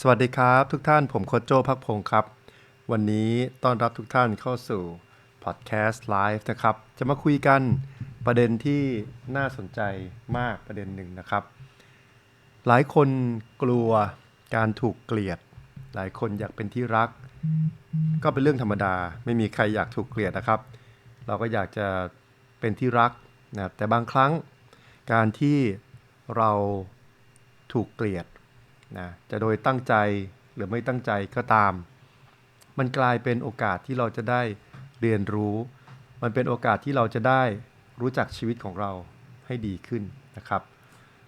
สวัสดีครับทุกท่านผมโคโจพักพงศ์ครับ วันนี้ต้อนรับทุกท่านเข้าสู่พอดแคสต์ไลฟ์นะครับ จะมาคุยกันประเด็นที่น่าสนใจมากประเด็นหนึ่งนะครับ หลายคนกลัวการถูกเกลียด หลายคนอยากเป็นที่รัก ก็เป็นเรื่องธรรมดา ไม่มีใครอยากถูกเกลียดนะครับ เราก็อยากจะเป็นที่รักนะแต่บางครั้งการที่เราถูกเกลียด นะจะโดยตั้งใจหรือไม่ตั้งใจก็ตาม มันกลายเป็นโอกาสที่เราจะได้เรียนรู้ มันเป็นโอกาสที่เราจะได้รู้จักชีวิตของเราให้ดีขึ้นนะครับ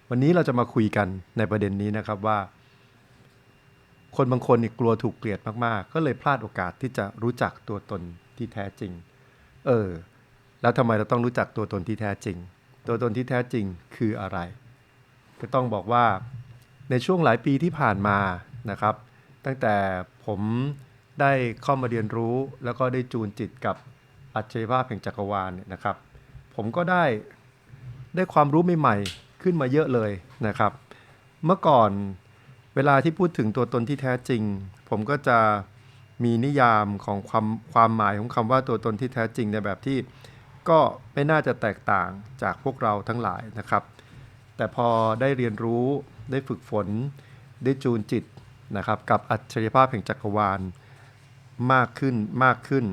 วันนี้เราจะมาคุยกันในประเด็นนี้นะครับว่า คนบางคนนี่กลัวถูกเกลียดมากๆ ก็เลยพลาดโอกาสที่จะรู้จักตัวตนที่แท้จริง เออ แล้วทำไมเราต้องรู้จักตัวตนที่แท้จริง ตัวตนที่แท้จริงคืออะไร ก็ต้องบอกว่า ในช่วงหลายปีที่ผ่านมานะครับ ตั้งแต่ผมได้เข้ามาเรียนรู้แล้วก็ได้จูนจิตกับอัจฉริยภาพแห่งจักรวาลเนี่ยนะครับ ผมก็ได้ได้ความรู้ใหม่ๆขึ้นมาเยอะเลยนะครับ เมื่อก่อนเวลาที่พูดถึงตัวตนที่แท้จริง ผมก็จะมีนิยามของความความหมายของคำว่าตัวตนที่แท้จริงในแบบที่ก็ไม่น่าจะแตกต่างจากพวกเราทั้งหลายนะครับ แต่พอได้เรียนรู้ ได้ฝึกฝน ได้จูนจิตนะครับ กับอัจฉริยภาพแห่งจักรวาลมากขึ้นมากขึ้น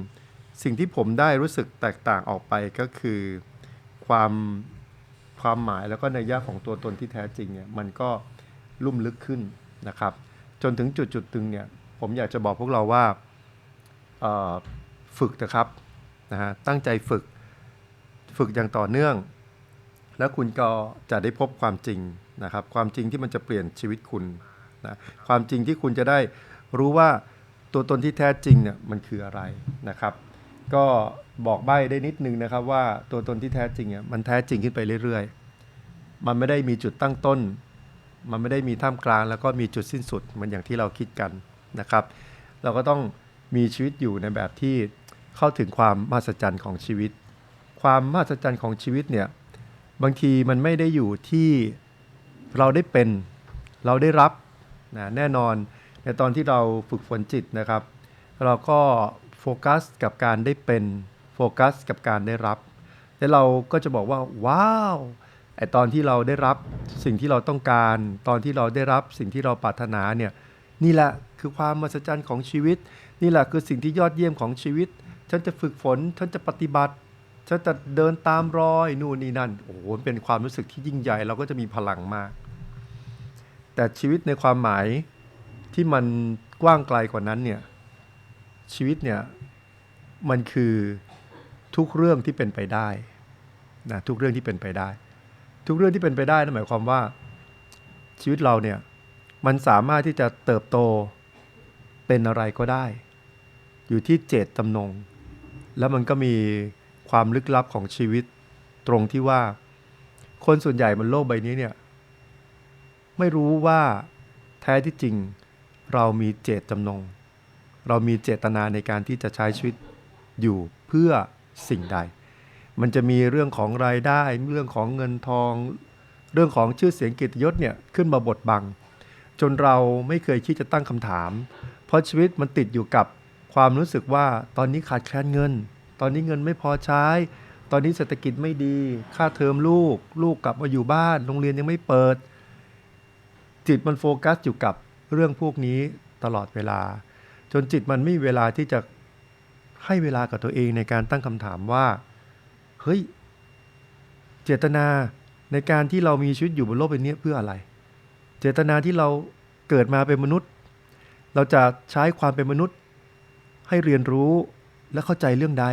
สิ่งที่ผมได้รู้สึกแตกต่างออกไปก็คือความความหมายแล้วก็ในยยะของตัวตนที่แท้จริงเนี่ยมันก็ลุ่มลึกขึ้นนะครับ จนถึงจุดจุดตึงเนี่ยผมอยากจะบอกพวกเราว่าฝึกนะครับนะฮะตั้งใจฝึกฝึกอย่างต่อเนื่อง แล้วคุณก็จะได้พบความจริง นะครับความจริงที่มันจะเปลี่ยนชีวิตคุณนะความจริงที่คุณจะได้รู้ว่าตัวตนที่แท้จริงเนี่ยมันคืออะไรนะครับ ก็บอกใบ้ได้นิดนึงนะครับว่าตัวตนที่แท้จริงเนี่ยมันแท้จริงขึ้นไปเรื่อยๆ มันไม่ได้มีจุดตั้งต้น มันไม่ได้มีท่ามกลางแล้วก็มีจุดสิ้นสุดมันอย่างที่เราคิดกันนะครับ เราก็ต้องมีชีวิตอยู่ในแบบที่เข้าถึงความมหัศจรรย์ของชีวิต ความมหัศจรรย์ของชีวิตเนี่ยบางทีมันไม่ได้อยู่ที่ เราได้เป็นเราได้รับนะแน่นอนในตอนที่เราฝึกฝนจิตนะครับ เราก็โฟกัสกับการได้เป็นโฟกัสกับการได้รับ แล้วเราก็จะบอกว่าว้าวไอตอนที่เราได้รับสิ่งที่เราต้องการ ตอนที่เราได้รับสิ่งที่เราปรารถนาเนี่ยนี่แหละคือความมหัศจรรย์ของชีวิต นี่แหละคือสิ่งที่ยอดเยี่ยมของชีวิต ฉันจะฝึกฝน ฉันจะปฏิบัติ ฉันจะเดินตามรอยนู่นนี่นั่นโอ้โหเป็นความรู้สึกที่ยิ่งใหญ่เราก็จะมีพลังมาก แต่ชีวิตในความหมายที่มันกว้างไกลกว่านั้นเนี่ยชีวิตเนี่ยมันคือทุกเรื่องที่เป็นไปได้นะทุกเรื่องที่เป็นไปได้ ทุกเรื่องที่เป็นไปได้นั่นหมายความว่าชีวิตเราเนี่ยมันสามารถที่จะเติบโตเป็นอะไรก็ได้ อยู่ที่เจตจำนง แล้วมันก็มีความลึกลับของชีวิตตรงที่ว่า คนส่วนใหญ่บนโลกใบนี้เนี่ย ไม่รู้ว่าแท้ที่จริงเรามีเจตจำนง เรามีเจตนาในการที่จะใช้ชีวิตอยู่เพื่อสิ่งใด มันจะมีเรื่องของรายได้ เรื่องของเงินทอง เรื่องของชื่อเสียงกียรติยศเนี่ยขึ้นมาบดบัง จนเราไม่เคยคิดจะตั้งคำถาม เพราะชีวิตมันติดอยู่กับความรู้สึกว่าตอนนี้ขาดแคลนเงิน ตอนนี้เงินไม่พอใช้ ตอนนี้เศรษฐกิจไม่ดี ค่าเทอมลูก ลูกกลับมาอยู่บ้าน โรงเรียนยังไม่เปิด จิตมันโฟกัสอยู่กับเรื่องพวกนี้ตลอดเวลา จนจิตมันไม่มีเวลาที่จะให้เวลากับตัวเองในการตั้งคำถามว่า เฮ้ย เจตนาในการที่เรามีชีวิตอยู่บนโลกใบนี้เพื่ออะไร เจตนาที่เราเกิดมาเป็นมนุษย์ เราจะใช้ความเป็นมนุษย์ ให้เรียนรู้และเข้าใจเรื่องใด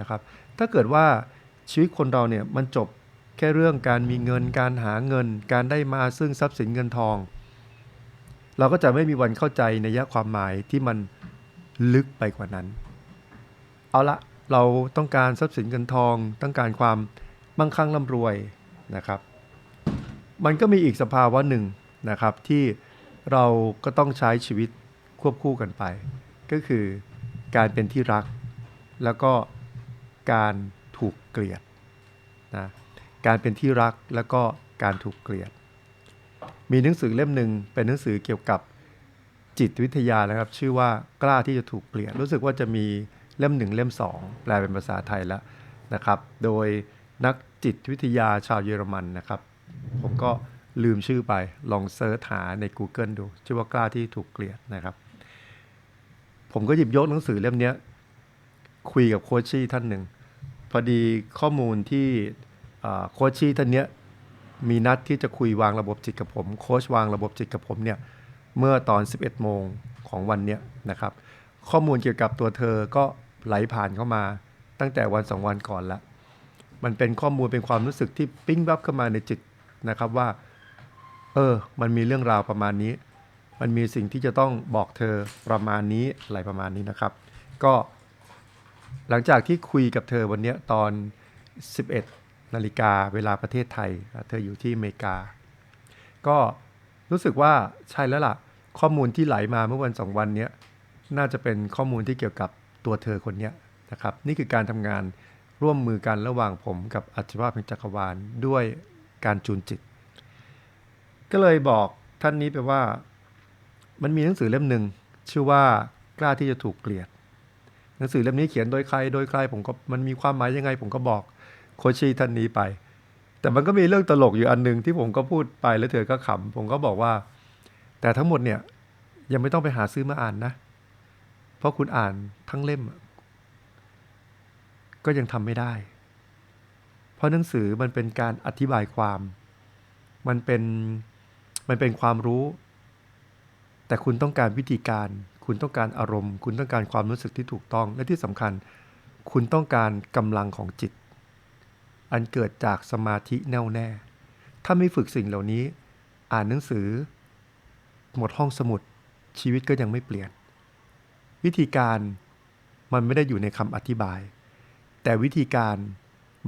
นะครับ ถ้าเกิดว่าชีวิตคนเราเนี่ยมันจบ แค่เรื่องการมีเงิน การหาเงิน การได้มาซึ่งทรัพย์สินเงินทอง เราก็จะไม่มีวันเข้าใจในยะความหมายที่มันลึกไปกว่านั้น เอาละเราต้องการทรัพย์สินเงินทอง ต้องการความมั่งคั่งร่ำรวยนะครับ มันก็มีอีกสภาวะหนึ่งนะครับที่เราก็ต้องใช้ชีวิตควบคู่กันไป ก็คือการเป็นที่รัก แล้วก็การถูกเกลียดนะ การเป็นที่รักแล้วก็การถูกเกลียด มีหนังสือเล่มหนึ่งเป็นหนังสือเกี่ยวกับจิตวิทยานะครับ ชื่อว่ากล้าที่จะถูกเปลี่ยนรู้สึกว่าจะมีเล่มหนึ่งเล่มสองแปลเป็นภาษาไทยแล้วนะครับ โดยนักจิตวิทยาชาวเยอรมันนะครับ ผมก็ลืมชื่อไปลองเซิร์ชหาใน Google ดู ชื่อว่ากล้าที่ถูกเกลียดนะครับ ผมก็หยิบยกหนังสือเล่มนี้คุยกับโคชชี่ท่านหนึ่ง พอดีข้อมูลที่ โคชชี่ท่านเนี้ยมีนัดที่จะคุยวางระบบจิตกับผม โค้ชวางระบบจิตกับผมเนี่ยเมื่อตอน 11 โมงของวันเนี้ยนะครับ ข้อมูลเกี่ยวกับตัวเธอก็ไหลผ่านเข้ามาตั้งแต่วันสองวันก่อนละมันเป็นข้อมูลเป็นความรู้สึกที่ปิ้งบับเข้ามาในจิตนะครับว่า เออ มันมีเรื่องราวประมาณนี้ มันมีสิ่งที่จะต้องบอกเธอประมาณนี้อะไรประมาณนี้นะครับ ก็หลังจากที่คุยกับเธอวันเนี้ยตอน 11 นาฬิกาเวลาประเทศไทย เธออยู่ที่อเมริกา ก็รู้สึกว่าใช่แล้วล่ะ ข้อมูลที่ไหลมาเมื่อวันสองวันนี้น่าจะเป็นข้อมูลที่เกี่ยวกับตัวเธอคนนี้นะครับ นี่คือการทำงานร่วมมือกันระหว่างผมกับอัจฉริยะแห่งจักรวาลด้วยการจูนจิต ก็เลยบอกท่านนี้ไปว่ามันมีหนังสือเล่มหนึ่งชื่อว่ากล้าที่จะถูกเกลียด หนังสือเล่มนี้เขียนโดยใครโดยใครผมก็มันมีความหมายยังไงผมก็บอก โคชี่ท่านนี้ไป แต่มันก็มีเรื่องตลกอยู่อันหนึ่งที่ผมก็พูดไปแล้วเธอก็ขำผมก็บอกว่า แต่ทั้งหมดเนี่ยยังไม่ต้องไปหาซื้อมาอ่านนะ เพราะคุณอ่านทั้งเล่ม ก็ยังทำไม่ได้ เพราะหนังสือมันเป็นการอธิบายความ มันเป็นมันเป็นความรู้ แต่คุณต้องการวิธีการ คุณต้องการอารมณ์ คุณต้องการความรู้สึกที่ถูกต้องและที่สำคัญ คุณต้องการกำลังของจิต อันเกิดจากสมาธิแน่วแน่ ถ้าไม่ฝึกสิ่งเหล่านี้ อ่านหนังสือ หมดห้องสมุด ชีวิตก็ยังไม่เปลี่ยน วิธีการมันไม่ได้อยู่ในคำอธิบาย แต่วิธีการ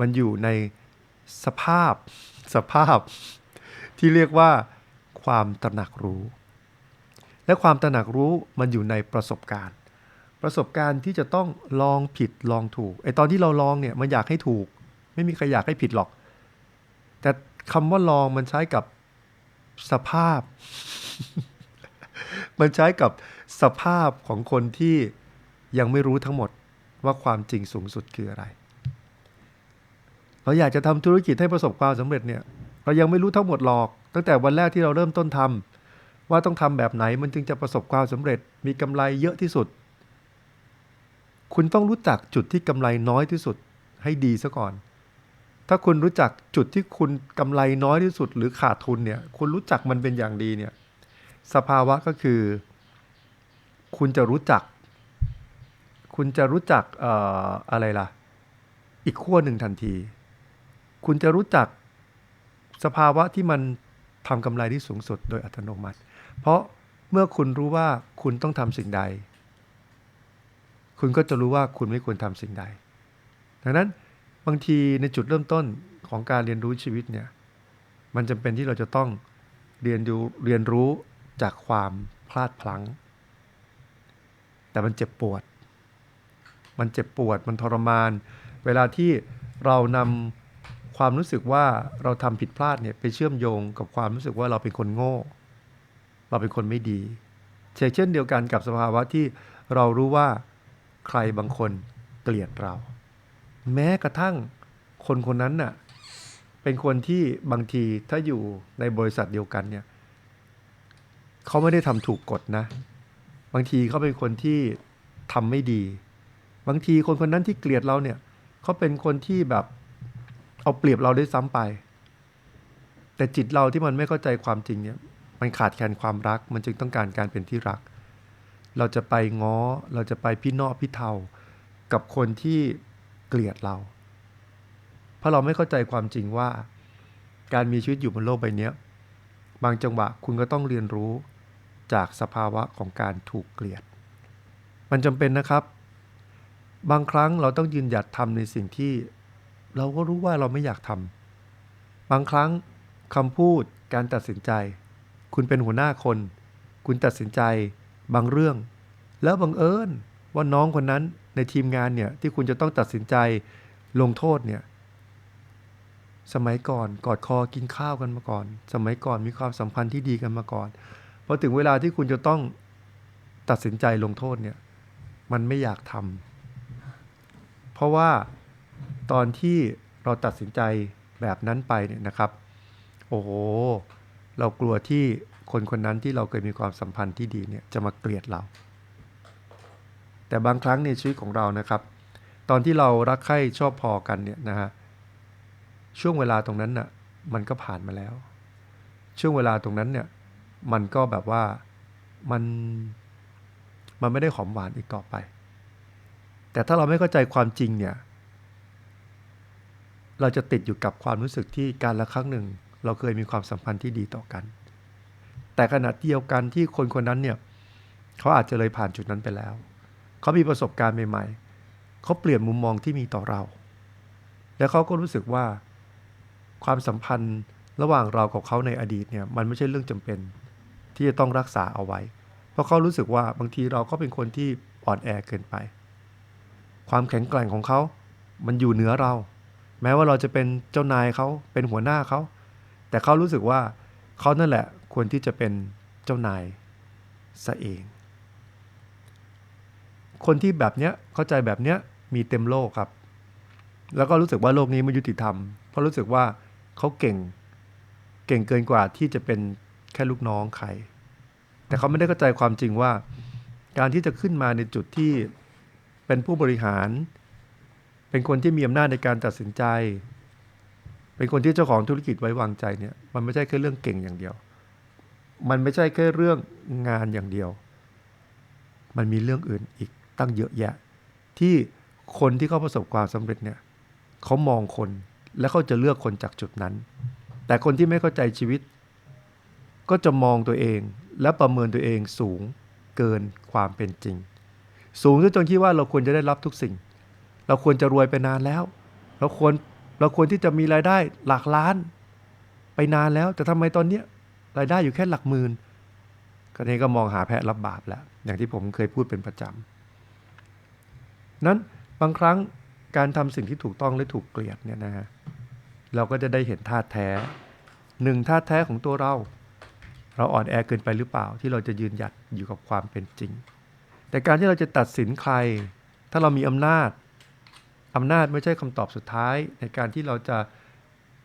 มันอยู่ในสภาพสภาพ ที่เรียกว่า ความตระหนักรู้ และความตระหนักรู้มันอยู่ในประสบการณ์ ประสบการณ์ที่จะต้องลองผิดลองถูกไอตอนที่เราลองเนี่ยมันอยากให้ถูก ไม่มีใครอยากให้ผิดหรอก แต่คำว่าลองมันใช้กับสภาพ มันใช้กับสภาพของคนที่ยังไม่รู้ทั้งหมดว่าความจริงสูงสุดคืออะไร เราอยากจะทำธุรกิจให้ประสบความสำเร็จเนี่ย เรายังไม่รู้ทั้งหมดหรอก ตั้งแต่วันแรกที่เราเริ่มต้นทำว่าต้องทำแบบไหนมันจึงจะประสบความสำเร็จ มีกำไรเยอะที่สุด คุณต้องรู้จักจุดที่กำไรน้อยที่สุดให้ดีซะก่อน ถ้าคุณรู้จักจุดที่คุณกำไรน้อยที่สุดหรือขาดทุนเนี่ย คุณรู้จักมันเป็นอย่างดีเนี่ย สภาวะก็คือ คุณจะรู้จัก คุณจะรู้จักอออะไรล่ะ อีกขั้วหนึ่งทันที คุณจะรู้จักสภาวะที่มันทำกำไรที่สูงสุดโดยอัตโนมัติ เพราะเมื่อคุณรู้ว่าคุณต้องทำสิ่งใด คุณก็จะรู้ว่าคุณไม่ควรทำสิ่งใด ดังนั้น บางทีในจุดเริ่มต้นของการเรียนรู้ชีวิตเนี่ย มันจำเป็นที่เราจะต้องเรียนรู้เรียนรู้จากความพลาดพลั้ง แต่มันเจ็บปวด มันเจ็บปวด มันทรมาน เวลาที่เรานำความรู้สึกว่าเราทำผิดพลาดเนี่ยไปเชื่อมโยงกับความรู้สึกว่าเราเป็นคนโง่ เราเป็นคนไม่ดี เช่นเช่นเดียวกันกับสภาวะที่เรารู้ว่าใครบางคนเกลียดเรา แม้กระทั่งคนคนนั้นน่ะเป็นคนที่บางทีถ้าอยู่ในบริษัทเดียวกันเนี่ยเขาไม่ได้ทำถูกกฎนะ บางทีเขาเป็นคนที่ทำไม่ดี บางทีคนคนนั้นที่เกลียดเราเนี่ยเขาเป็นคนที่แบบเอาเปรียบเราได้วยซ้ำไป แต่จิตเราที่มันไม่เข้าใจความจริงเนี่ยมันขาดแคลนความรัก มันจึงต้องการการเป็นที่รัก เราจะไปง้อ เราจะไปพี่นอพี่เทากับคนที่ เกลียดเรา เพราะเราไม่เข้าใจความจริงว่า การมีชีวิตอยู่บนโลกใบนี้บางจังหวะคุณก็ต้องเรียนรู้จากสภาวะของการถูกเกลียด มันจำเป็นนะครับ บางครั้งเราต้องยืนหยัดทำในสิ่งที่ เราก็รู้ว่าเราไม่อยากทำบางครั้งคำพูดการตัดสินใจ คุณเป็นหัวหน้าคน คุณตัดสินใจ บางเรื่อง แล้วบังเอิญว่าน้องคนนั้น ในทีมงานเนี่ยที่คุณจะต้องตัดสินใจลงโทษเนี่ยสมัยก่อนกอดคอกินข้าวกันมาก่อน สมัยก่อนมีความสัมพันธ์ที่ดีกันมาก่อนพอถึงเวลาที่คุณจะต้องตัดสินใจลงโทษเนี่ยมันไม่อยากทำเพราะว่าตอนที่เราตัดสินใจแบบนั้นไปเนี่ยนะครับ โอ้โหเรากลัวที่คนคนนั้นที่เราเคยมีความสัมพันธ์ที่ดีเนี่ยจะมาเกลียดเรา แต่บางครั้งในชีวิตของเรานะครับ ตอนที่เรารักใคร่ชอบพอกันเนี่ยนะฮะช่วงเวลาตรงนั้นน่ะมันก็ผ่านมาแล้ว ช่วงเวลาตรงนั้นเนี่ยมันก็แบบว่ามันมันไม่ได้หอมหวานอีกต่อไป แต่ถ้าเราไม่เข้าใจความจริงเนี่ยเราจะติดอยู่กับความรู้สึกที่การละครั้งหนึ่ง เราเคยมีความสัมพันธ์ที่ดีต่อกัน แต่ขณะเดียวกันที่คนคนนั้นเนี่ยเขาอาจจะเลยผ่านจุดนั้นไปแล้ว เขามีประสบการณ์ใหม่ๆเขาเปลี่ยนมุมมองที่มีต่อเรา แล้วเขาก็รู้สึกว่า ความสัมพันธ์ระหว่างเรากับเขาในอดีตเนี่ยมันไม่ใช่เรื่องจำเป็น ที่จะต้องรักษาเอาไว้ เพราะเขารู้สึกว่าบางทีเราก็เป็นคนที่อ่อนแอเกินไป ความแข็งแกร่งของเขา มันอยู่เหนือเรา แม้ว่าเราจะเป็นเจ้านายเขาเป็นหัวหน้าเขา แต่เขารู้สึกว่าเขานั่นแหละควรที่จะเป็นเจ้านายซะเอง คนที่แบบเนี้ยเข้าใจแบบเนี้ยมีเต็มโลกครับ แล้วก็รู้สึกว่าโลกนี้ไม่ยุติธรรม เพราะรู้สึกว่าเขาเก่งเก่งเกินกว่าที่จะเป็นแค่ลูกน้องใคร แต่เขาไม่ได้เข้าใจความจริงว่า การที่จะขึ้นมาในจุดที่เป็นผู้บริหาร เป็นคนที่มีอำนาจในการตัดสินใจ เป็นคนที่เจ้าของธุรกิจไว้วางใจเนี่ยมันไม่ใช่แค่เรื่องเก่งอย่างเดียว มันไม่ใช่แค่เรื่องงานอย่างเดียว มันมีเรื่องอื่นอีก ตั้งเยอะแยะ ที่คนที่เขาประสบความสำเร็จเนี่ยเขามองคนและเขาจะเลือกคนจากจุดนั้น แต่คนที่ไม่เข้าใจชีวิต ก็จะมองตัวเองและประเมินตัวเองสูงเกินความเป็นจริง สูงจนคิดว่าเราควรจะได้รับทุกสิ่ง เราควรจะรวยไปนานแล้ว เราควรเราควรที่จะมีรายได้หลักล้าน ไปนานแล้วแต่ทำไมตอนเนี้ยรายได้อยู่แค่หลักหมื่นก็นี้ก็มองหาแพะรับบาปแล้ว อย่างที่ผมเคยพูดเป็นประจำ นั้นบางครั้งการทำสิ่งที่ถูกต้องและถูกเกลียดเนี่ยนะฮะเราก็จะได้เห็นท่าแท้หนึ่งท่าแท้ของตัวเรา เราอ่อนแอเกินไปหรือเปล่า ที่เราจะยืนหยัดอยู่กับความเป็นจริง แต่การที่เราจะตัดสินใคร ถ้าเรามีอำนาจอำนาจไม่ใช่คำตอบสุดท้าย ในการที่เราจะ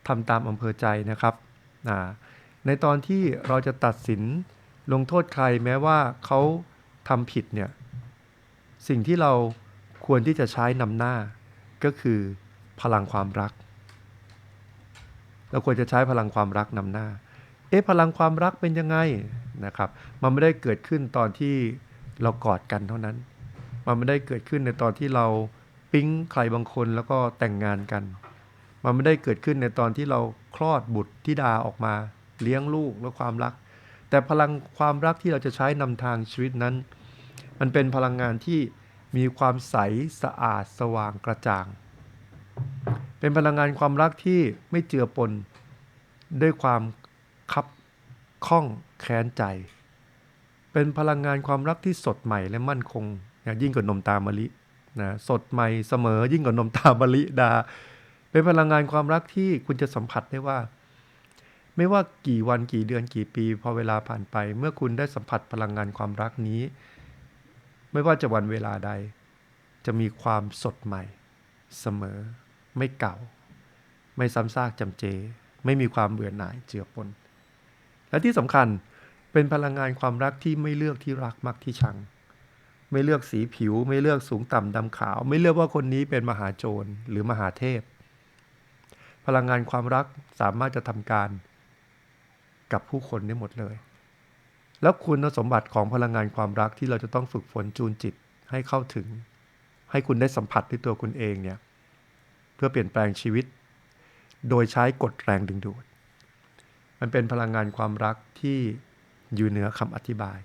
ทำตามอำเภอใจนะครับในตอนที่เราจะตัดสินลงโทษใครแม้ว่าเขาทำผิดเนี่ยสิ่งที่เรา ควรที่จะใช้นำหน้าก็คือพลังความรัก เราควรจะใช้พลังความรักนำหน้า เอ๊ะพลังความรักเป็นยังไงนะครับ มันไม่ได้เกิดขึ้นตอนที่เรากอดกันเท่านั้น มันไม่ได้เกิดขึ้นในตอนที่เราปิ๊งใครบางคนแล้วก็แต่งงานกัน มันไม่ได้เกิดขึ้นในตอนที่เราคลอดบุตรธิดาออกมา เลี้ยงลูกและความรัก แต่พลังความรักที่เราจะใช้นำทางชีวิตนั้น มันเป็นพลังงานที่ มีความใสสะอาดสว่างกระจ่าง เป็นพลังงานความรักที่ไม่เจือปน ด้วยความคับข้องแค้นใจ เป็นพลังงานความรักที่สดใหม่และมั่นคงยิ่งกว่านมตามะลินะสดใหม่เสมอยิ่งกว่านมตามะลิดา เป็นพลังงานความรักที่คุณจะสัมผัสได้ว่า ไม่ว่ากี่วันกี่เดือนกี่ปี พอเวลาผ่านไป เมื่อคุณได้สัมผัสพลังงานความรักนี้ ไม่ว่าจะวันเวลาใด จะมีความสดใหม่ เสมอ ไม่เก่า ไม่ซ้ำซากจำเจ ไม่มีความเบื่อหน่ายเจือปน และที่สำคัญเป็นพลังงานความรักที่ไม่เลือกที่รักมักที่ชัง ไม่เลือกสีผิว ไม่เลือกสูงต่ำดำขาว ไม่เลือกว่าคนนี้เป็นมหาโจรหรือมหาเทพ พลังงานความรักสามารถจะทำการกับผู้คนได้หมดเลย แล้วคุณสมบัติของพลังงานความรักที่เราจะต้องฝึกฝนจูนจิตให้เข้าถึง ให้คุณได้สัมผัสด้วยตัวคุณเองเนี่ยเพื่อเปลี่ยนแปลงชีวิต โดยใช้กฎแรงดึงดูด มันเป็นพลังงานความรักที่อยู่เหนือคำอธิบาย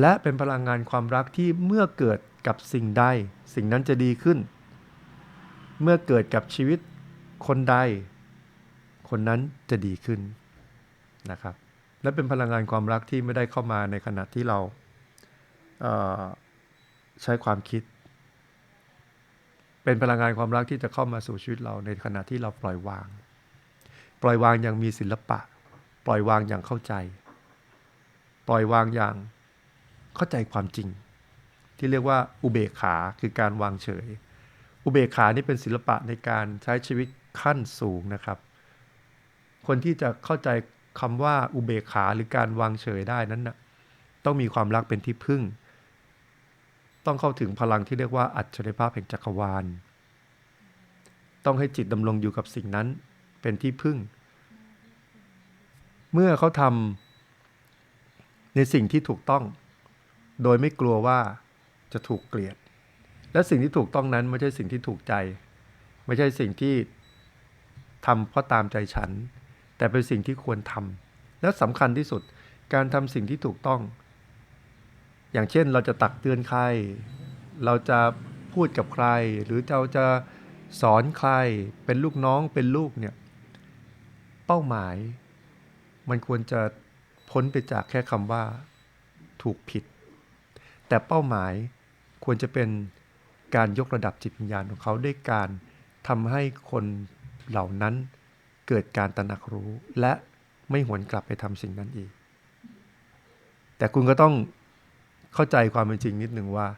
และเป็นพลังงานความรักที่เมื่อเกิดกับสิ่งใด สิ่งนั้นจะดีขึ้น เมื่อเกิดกับชีวิตคนใด คนนั้นจะดีขึ้นนะครับ และเป็นพลังงานความรักที่ไม่ได้เข้ามาในขณะที่เราใช้ความคิด เป็นพลังงานความรักที่จะเข้ามาสู่ชีวิตเราในขณะที่เราปล่อยวาง ปล่อยวางอย่างมีศิลปะ ปล่อยวางอย่างเข้าใจ ปล่อยวางอย่างเข้าใจความจริง ที่เรียกว่าอุเบกขาคือการวางเฉย อุเบกขานี่เป็นศิลปะในการใช้ชีวิตขั้นสูงนะครับ คนที่จะเข้าใจ คำว่าอุเบกขาหรือการวางเฉยได้นั้นนะต้องมีความรักเป็นที่พึ่ง ต้องเข้าถึงพลังที่เรียกว่าอัจฉริภาพแห่งจักรวาล ต้องให้จิตดำรงอยู่กับสิ่งนั้นเป็นที่พึ่ง เมื่อเขาทำในสิ่งที่ถูกต้อง โดยไม่กลัวว่าจะถูกเกลียด และสิ่งที่ถูกต้องนั้นไม่ใช่สิ่งที่ถูกใจ ไม่ใช่สิ่งที่ทำเพราะตามใจฉัน แต่เป็นสิ่งที่ควรทำและสำคัญที่สุดการทำสิ่งที่ถูกต้อง อย่างเช่นเราจะตักเตือนใคร เราจะพูดกับใคร หรือเราจะสอนใครเป็นลูกน้องเป็นลูกเนี่ยเป้าหมาย มันควรจะพ้นไปจากแค่คำว่าถูกผิด แต่เป้าหมายควรจะเป็นการยกระดับจิตวิญญาณของเขาด้วยการทำให้คนเหล่านั้น เกิดการตระหนักรู้และไม่หวนกลับไปทำสิ่งนั้นอีก แต่คุณก็ต้องเข้าใจความเป็นจริงนิดหนึ่งว่า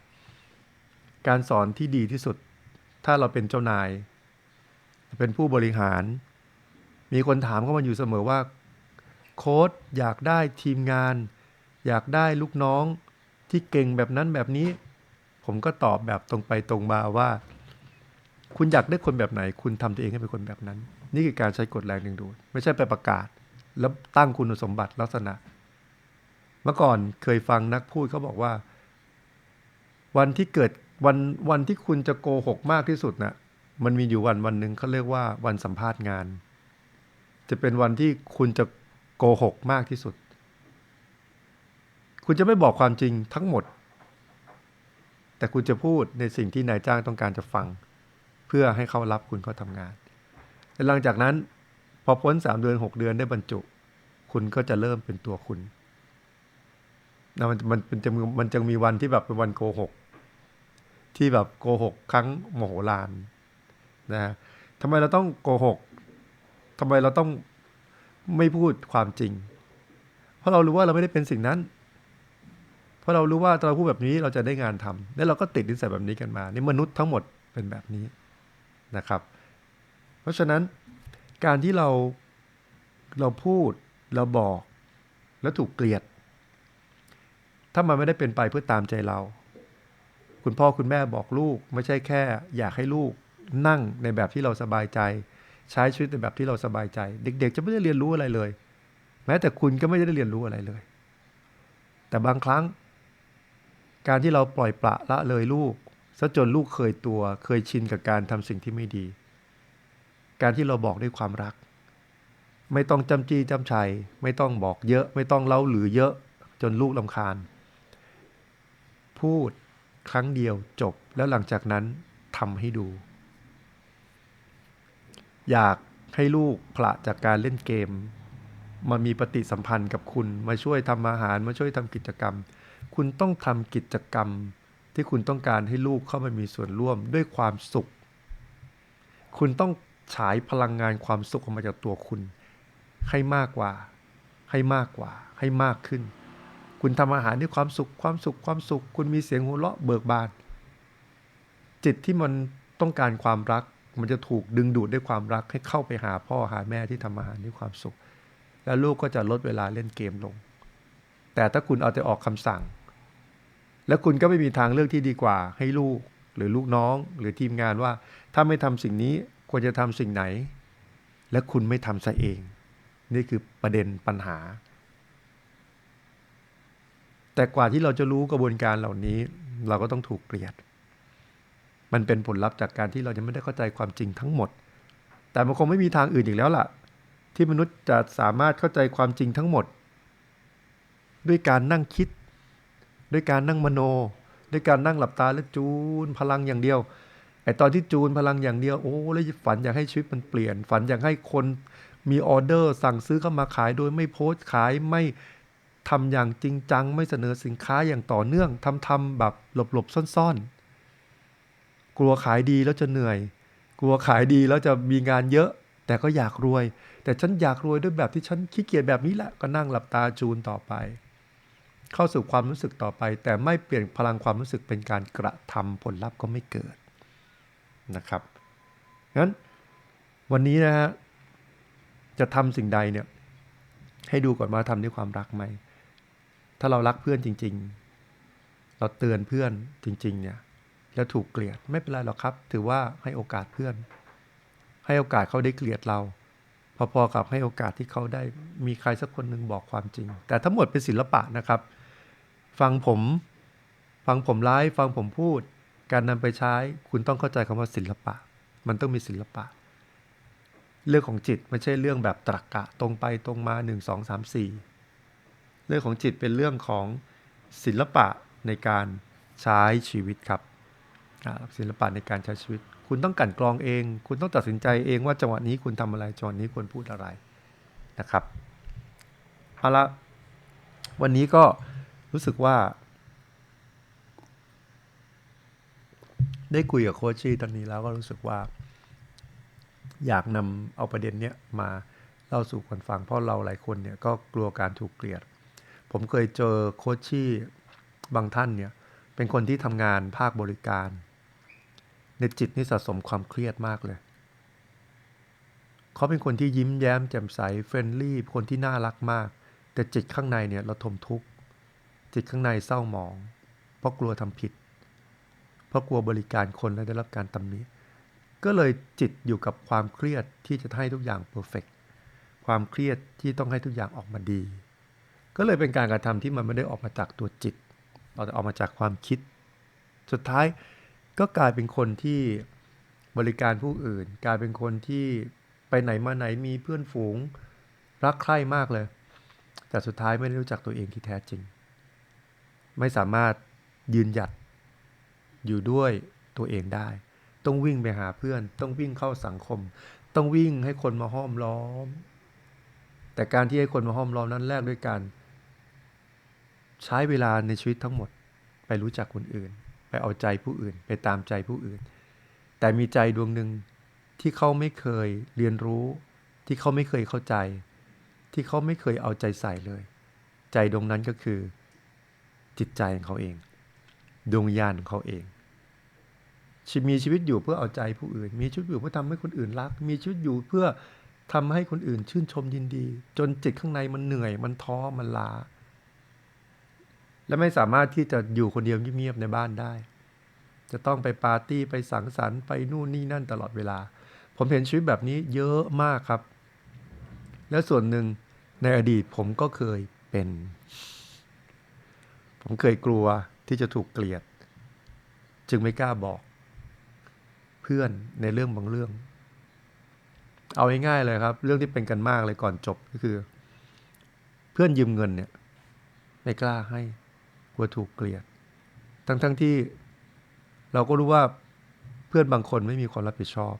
การสอนที่ดีที่สุด ถ้าเราเป็นเจ้านาย เป็นผู้บริหาร มีคนถามเข้ามาอยู่เสมอว่า โค้ดอยากได้ทีมงาน อยากได้ลูกน้องที่เก่งแบบนั้นแบบนี้ ผมก็ตอบแบบตรงไปตรงมาว่า คุณอยากได้คนแบบไหน คุณทำตัวเองให้เป็นคนแบบนั้น นี่คือการใช้กฎแรงดึงดูด ไม่ใช่ไปประกาศ แล้วตั้งคุณสมบัติลักษณะ เมื่อก่อนเคยฟังนักพูดเขาบอกว่า วันที่เกิดวันวันที่คุณจะโกหกมากที่สุดนะ่ะมันมีอยู่วันวันหนึ่งเขาเรียกว่าวันสัมภาษณ์งาน จะเป็นวันที่คุณจะโกหกมากที่สุด คุณจะไม่บอกความจริงทั้งหมด แต่คุณจะพูดในสิ่งที่นายจ้างต้องการจะฟัง เพื่อให้เขารับคุณเข้าทำงาน และหลังจากนั้น พอพ้นสามเดือนหกเดือนได้บรรจุ คุณก็จะเริ่มเป็นตัวคุณนะมันมันมันจะมันจะมีวันที่แบบเป็นวันโกหก ที่แบบโกหกครั้งโมโหลานนะทำไมเราต้องโกหกทำไมเราต้องไม่พูดความจริง เพราะเรารู้ว่าเราไม่ได้เป็นสิ่งนั้น เพราะเรารู้ว่าเราพูดแบบนี้เราจะได้งานทำแล้วเราก็ติดนิสัยแบบนี้กันมา นี่มนุษย์ทั้งหมดเป็นแบบนี้นะครับ เพราะฉะนั้นการที่เราเราพูดเราบอกแล้วถูกเกลียด ถ้ามันไม่ได้เป็นไปเพื่อตามใจเรา คุณพ่อคุณแม่บอกลูก ไม่ใช่แค่ อยากให้ลูกนั่งในแบบที่เราสบายใจ ใช้ชีวิตในแบบที่เราสบายใจ เด็ก ๆ จะไม่ได้เรียนรู้อะไรเลย แม้แต่คุณก็ไม่ได้เรียนรู้อะไรเลย แต่บางครั้ง การที่เราปล่อยปละละเลยลูกซะจนลูกเคยตัว เคยชินกับการทำสิ่งที่ไม่ดี การที่เราบอกด้วยความรัก ไม่ต้องจำจี้จำชัย ไม่ต้องบอกเยอะ ไม่ต้องเล่าหรือเยอะจนลูกลำคาญ พูดครั้งเดียวจบแล้วหลังจากนั้นทำให้ดู อยากให้ลูกพละจากการเล่นเกม มามีปฏิสัมพันธ์กับคุณมาช่วยทำอาหารมาช่วยทำกิจกรรม คุณต้องทำกิจกรรมที่คุณต้องการให้ลูกเข้ามามีส่วนร่วมด้วยความสุข คุณต้อง ฉายพลังงานความสุขออกมาจากตัวคุณ ให้มากกว่า ให้มากกว่า ให้มากขึ้น คุณทำอาหารด้วยความสุขความสุขความสุข คุณมีเสียงหัวเราะเบิกบาน จิตที่มันต้องการความรัก มันจะถูกดึงดูดด้วยความรักให้เข้าไปหาพ่อหาแม่ที่ทำอาหารด้วยความสุข แล้วลูกก็จะลดเวลาเล่นเกมลง แต่ถ้าคุณเอาแต่ออกคำสั่ง แล้วคุณก็ไม่มีทางเลือกที่ดีกว่า ให้ลูกหรือลูกน้องหรือทีมงานว่า ถ้าไม่ทำสิ่งนี้ ควรจะทำสิ่งไหน และคุณไม่ทำซะเอง นี่คือประเด็นปัญหา แต่กว่าที่เราจะรู้กระบวนการเหล่านี้ เราก็ต้องถูกเกลียด มันเป็นผลลัพธ์จากการที่เราจะไม่ได้เข้าใจความจริงทั้งหมด แต่มันคงไม่มีทางอื่นอีกแล้วล่ะ ที่มนุษย์จะสามารถเข้าใจความจริงทั้งหมด ด้วยการนั่งคิด ด้วยการนั่งมโน ด้วยการนั่งหลับตาและจูนพลังอย่างเดียว ไอตอนที่จูนพลังอย่างเดียวโอ้แล้วฝันอยากให้ชีวิตมันเปลี่ยน ฝันอยากให้คนมีออเดอร์สั่งซื้อเข้ามาขายโดยไม่โพสต์ขายไม่ทำอย่างจริงจัง ไม่เสนอสินค้าอย่างต่อเนื่องทำทำแบบหลบๆซ่อนๆ กลัวขายดีแล้วจะเหนื่อย กลัวขายดีแล้วจะมีงานเยอะ แต่ก็อยากรวย แต่ฉันอยากรวยด้วยแบบที่ฉันขี้เกียจแบบนี้แหละก็นั่งหลับตาจูนต่อไป เข้าสู่ความรู้สึกต่อไป แต่ไม่เปลี่ยนพลังความรู้สึกเป็นการกระทำผลลัพธ์ก็ไม่เกิด นะครับงั้นวันนี้นะฮะจะทำสิ่งใดเนี่ยให้ดูก่อนว่าทำด้วยความรักไหม ถ้าเรารักเพื่อนจริง ๆ เราเตือนเพื่อนจริง ๆ เนี่ย แล้วถูกเกลียดไม่เป็นไรหรอกครับ ถือว่าให้โอกาสเพื่อน ให้โอกาสเขาได้เกลียดเรา พอๆกับให้โอกาสที่เขาได้มีใครสักคนหนึ่งบอกความจริง แต่ทั้งหมดเป็นศิลปะนะครับ ฟังผม ฟังผมไลฟ์ฟังผมพูด การนำไปใช้คุณต้องเข้าใจคำว่าศิลปะ มันต้องมีศิลปะ เรื่องของจิตไม่ใช่เรื่องแบบตรรกะตรงไปตรงมา 1 2 3 4 เรื่องของจิตเป็นเรื่องของศิลปะในการใช้ชีวิตครับศิลปะในการใช้ชีวิต คุณต้องกลันกรองเอง คุณต้องตัดสินใจเองว่าจังหวะนี้คุณทำอะไรจังหวะนี้ควรพูดอะไรนะครับเอาละวันนี้ก็รู้สึกว่า ได้คุยกับโคชชี่ตอนนี้แล้วก็รู้สึกว่า อยากนำเอาประเด็นเนี้ยมาเล่าสู่คนฟังเพราะเราหลายคนเนี่ยก็กลัวการถูกเกลียด ผมเคยเจอโคชชี่บางท่านเนี่ยเป็นคนที่ทำงานภาคบริการ ในจิตนี่สะสมความเครียดมากเลย เขาเป็นคนที่ยิ้มแย้มแจ่มใสเฟรนลี่คนที่น่ารักมาก แต่จิตข้างในเนี่ยเราทมทุกข์จิตข้างในเศร้าหมอง เพราะกลัวทำผิด เพราะกลัวบริการคนและได้รับการตำหนิก็เลยจิตอยู่กับความเครียดที่จะให้ทุกอย่างเพอร์เฟกความเครียดที่ต้องให้ทุกอย่างออกมาดี ก็เลยเป็นการกระทำที่มันไม่ได้ออกมาจากตัวจิตเราจะออกมาจากความคิด สุดท้ายก็กลายเป็นคนที่บริการผู้อื่น กลายเป็นคนที่ไปไหนมาไหนมีเพื่อนฝูง รักใคร่มากเลย แต่สุดท้ายไม่ได้รู้จักตัวเองที่แท้จริง ไม่สามารถยืนหยัด อยู่ด้วยตัวเองได้ ต้องวิ่งไปหาเพื่อน ต้องวิ่งเข้าสังคม ต้องวิ่งให้คนมาห้อมล้อม แต่การที่ให้คนมาห้อมล้อมนั้นแรกด้วยการใช้เวลาในชีวิตทั้งหมด ไปรู้จักคนอื่น ไปเอาใจผู้อื่น ไปตามใจผู้อื่น แต่มีใจดวงหนึ่งที่เขาไม่เคยเรียนรู้ ที่เขาไม่เคยเข้าใจ ที่เขาไม่เคยเอาใจใส่เลย ใจดวงนั้นก็คือ จิตใจของเขาเอง ดวงญาณของเขาเองมีชีวิตอยู่เพื่อเอาใจผู้อื่น มีชีวิตอยู่เพื่อทำให้คนอื่นรัก มีชีวิตอยู่เพื่อทำให้คนอื่นชื่นชมยินดี จนจิตข้างในมันเหนื่อย มันท้อ มันลา และไม่สามารถที่จะอยู่คนเดียวเงียบๆในบ้านได้ จะต้องไปปาร์ตี้ไปสังสรรค์ไปนู่นนี่นั่นตลอดเวลา ผมเห็นชีวิตแบบนี้เยอะมากครับ และส่วนหนึ่งในอดีตผมก็เคยเป็น ผมเคยกลัว ที่จะถูกเกลียด จึงไม่กล้าบอกเพื่อนในเรื่องบางเรื่อง เอาง่ายๆเลยครับ เรื่องที่เป็นกันมากเลยก่อนจบก็คือ เพื่อนยืมเงินเนี่ยไม่กล้าให้กลัวถูกเกลียด ทั้งๆทที่เราก็รู้ว่าเพื่อนบางคนไม่มีความรับผิดชอบ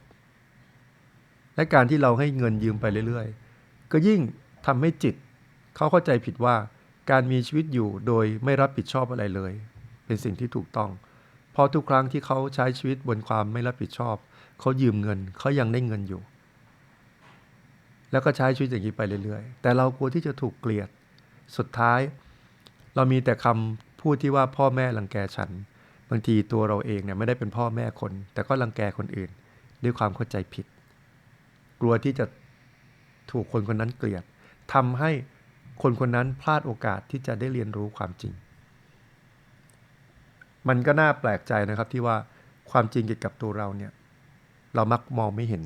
และการที่เราให้เงินยืมไปเรื่อยๆ ก็ยิ่งทำให้จิตเขาเข้าใจผิดว่าการมีชีวิตอยู่โดยไม่รับผิดชอบอะไรเลย เป็นสิ่งที่ถูกต้อง เพราะทุกครั้งที่เขาใช้ชีวิตบนความไม่รับผิดชอบ เขายืมเงินเขายังได้เงินอยู่ แล้วก็ใช้ชีวิตอย่างนี้ไปเรื่อยๆ แต่เรากลัวที่จะถูกเกลียด สุดท้าย เรามีแต่คำพูดที่ว่าพ่อแม่รังแกฉัน บางทีตัวเราเองเนี่ยไม่ได้เป็นพ่อแม่คน แต่ก็รังแกคนอื่น ด้วยความเข้าใจผิด กลัวที่จะถูกคนคนนั้นเกลียดทำให้คนคนนั้นพลาดโอกาสที่จะได้เรียนรู้ความจริง มันก็น่าแปลกใจนะครับที่ว่าความจริงเกี่ยวกับตัวเราเนี่ยเรามักมองไม่เห็น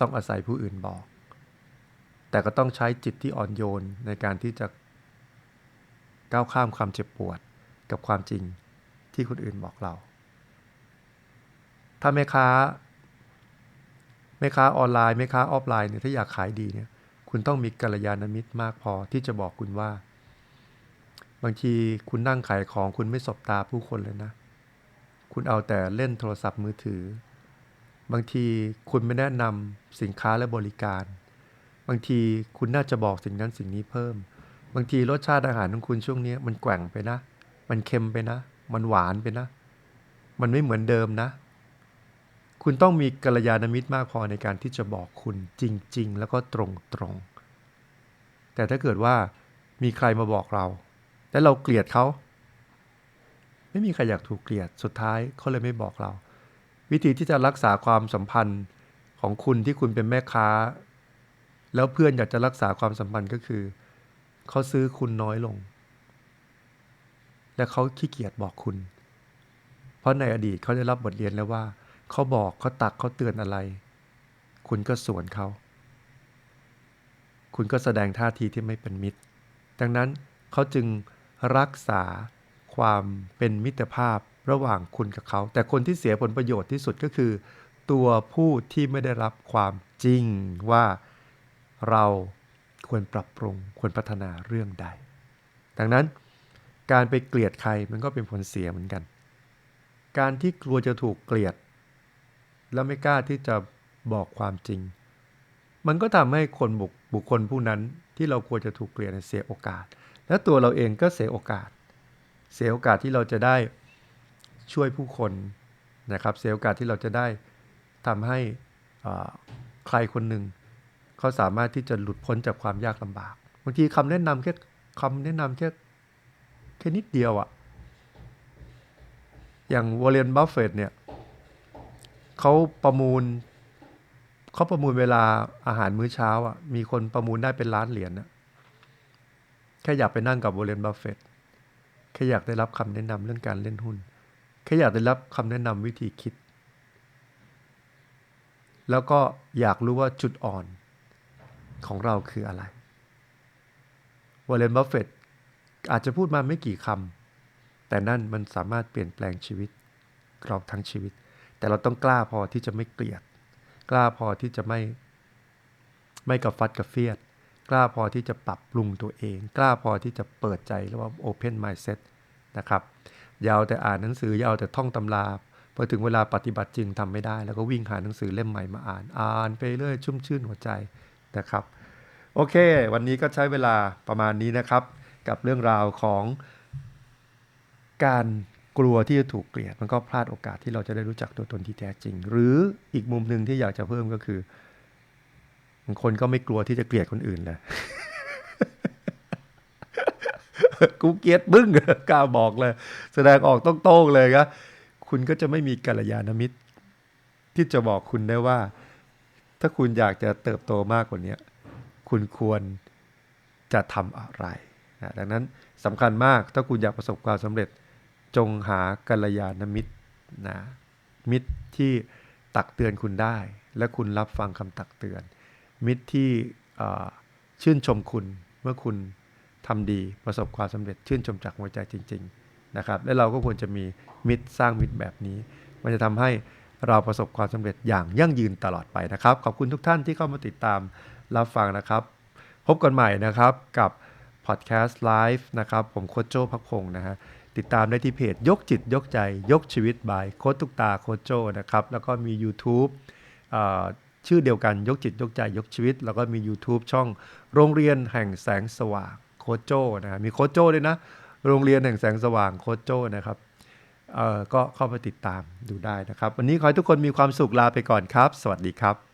ต้องอาศัยผู้อื่นบอก แต่ก็ต้องใช้จิตที่อ่อนโยนในการที่จะก้าวข้ามความเจ็บปวดกับความจริงที่คนอื่นบอกเรา ถ้าแม่ค้าแม่ค้าออนไลน์แม่ค้าออฟไลน์เนี่ยถ้าอยากขายดีเนี่ยคุณต้องมีกัลยาณมิตรมากพอที่จะบอกคุณว่า บางทีคุณนั่งขายของคุณไม่สบตาผู้คนเลยนะ คุณเอาแต่เล่นโทรศัพท์มือถือ บางทีคุณไม่แนะนำสินค้าและบริการ บางทีคุณน่าจะบอกสิ่งนั้นสิ่งนี้เพิ่ม บางทีรสชาติอาหารของคุณช่วงนี้มันแกว่งไปนะ มันเค็มไปนะ มันหวานไปนะ มันไม่เหมือนเดิมนะ คุณต้องมีกัลยาณมิตรมากพอในการที่จะบอกคุณจริง ๆ แล้วก็ตรงๆ แต่ถ้าเกิดว่ามีใครมาบอกเรา แล้วเราเกลียดเขา ไม่มีใครอยากถูกเกลียดสุดท้ายเขาเลยไม่บอกเรา วิธีที่จะรักษาความสัมพันธ์ของคุณที่คุณเป็นแม่ค้า แล้วเพื่อนอยากจะรักษาความสัมพันธ์ก็คือเขาซื้อคุณน้อยลง และเขาขี้เกียจบอกคุณ เพราะในอดีตเขาได้รับบทเรียนแล้วว่าเขาบอกเขาตักเขาเตือนอะไร คุณก็สวนเขา คุณก็แสดงท่าทีที่ไม่เป็นมิตร ดังนั้นเขาจึง รักษาความเป็นมิตรภาพระหว่างคุณกับเขา แต่คนที่เสียผลประโยชน์ที่สุดก็คือ ตัวผู้ที่ไม่ได้รับความจริงว่าเราควรปรับปรุงควรพัฒนาเรื่องใด ดังนั้นการไปเกลียดใครมันก็เป็นผลเสียเหมือนกัน การที่กลัวจะถูกเกลียด แล้วไม่กล้าที่จะบอกความจริง มันก็ทำให้คนบุคบุคคลผู้นั้นที่เราควรจะถูกเกลียดเสียโอกาส และตัวเราเองก็เสียโอกาส เสียโอกาสที่เราจะได้ช่วยผู้คนนะครับ เสียโอกาสที่เราจะได้ทำให้ใครคนหนึ่งเขาสามารถที่จะหลุดพ้นจากความยากลำบากบางทีคำแนะนำแค่คำแนะนำแค่แค่นิดเดียวอะอย่างวอลเลนบัฟเฟตเนี่ยเขาประมูลเขาประมูลเวลาอาหารมื้อเช้าอะมีคนประมูลได้เป็นล้านเหรียญนะ แค่อยากไปนั่งกับวอลเลนบัฟเฟตแค่อยากได้รับคำแนะนำเรื่องการเล่นหุ้น แค่อยากได้รับคำแนะนำวิธีคิด แล้วก็อยากรู้ว่าจุดอ่อนของเราคืออะไรวอลเลนบัฟเฟตอาจจะพูดมาไม่กี่คำแต่นั่นมันสามารถเปลี่ยนแปลงชีวิตเราทั้งชีวิต แต่เราต้องกล้าพอที่จะไม่เกลียด กล้าพอที่จะไม่ไม่กับฟัดกับเฟียด กล้าพอที่จะปรับปรุงตัวเอง กล้าพอที่จะเปิดใจเรียกว่า open mindset นะครับยาวแต่อ่านหนังสือยาวแต่ท่องตำราพอถึงเวลาปฏิบัติจริงทำไม่ได้ แล้วก็วิ่งหาหนังสือเล่มใหม่มาอ่านอ่านไปเรื่อยชุ่มชื่นหัวใจนะครับ โอเค วันนี้ก็ใช้เวลาประมาณนี้นะครับ กับเรื่องราวของการกลัวที่จะถูกเกลียด มันก็พลาดโอกาสที่เราจะได้รู้จักตัวตนที่แท้จริง หรืออีกมุมหนึ่งที่อยากจะเพิ่มก็คือางคนก็ไม่กลัวที่จะเกลียดคนอื่นเลยกูเกลียดบึ้งกล้าบอกเลย แสดงออกต้องโต้งเลยครับคุณก็จะไม่มีกัลยาณมิตร ที่จะบอกคุณได้ว่า ถ้าคุณอยากจะเติบโตมากกว่านี้คุณควรจะทำอะไรนะดังนั้นสำคัญมากถ้าคุณอยากประสบความสำเร็จจงหากัลยาณมิตรนะมิตรที่ตักเตือนคุณได้ และคุณรับฟังคำตักเตือน มิตรที่ชื่นชมคุณเมื่อคุณทำดีประสบความสำเร็จชื่นชมจากหัวใจจริง ๆนะครับ และเราก็ควรจะมีมิตรสร้างมิตรแบบนี้ มันจะทำให้เราประสบความสำเร็จอย่างยั่งยืนตลอดไปนะครับ ขอบคุณทุกท่านที่เข้ามาติดตามรับฟังนะครับ พบกันใหม่นะครับกับพอดแคสต์ไลฟ์นะครับ ผมโคชโจ้พักพงศ์นะฮะติดตามได้ที่เพจยกจิตยกใจยกชีวิตบายโคชตุกตาโคชโจ้นะครับ แล้วก็มี YouTube ชื่อเดียวกันยกจิตยกใจยกชีวิต แล้วก็มี YouTube ช่องโรงเรียนแห่งแสงสว่างโคโจนะมีโคโจด้วยนะ โรงเรียนแห่งแสงสว่างโคโจนะครับก็เข้าไปติดตามดูได้นะครับ วันนี้ขอให้ทุกคนมีความสุขลาไปก่อนครับ สวัสดีครับ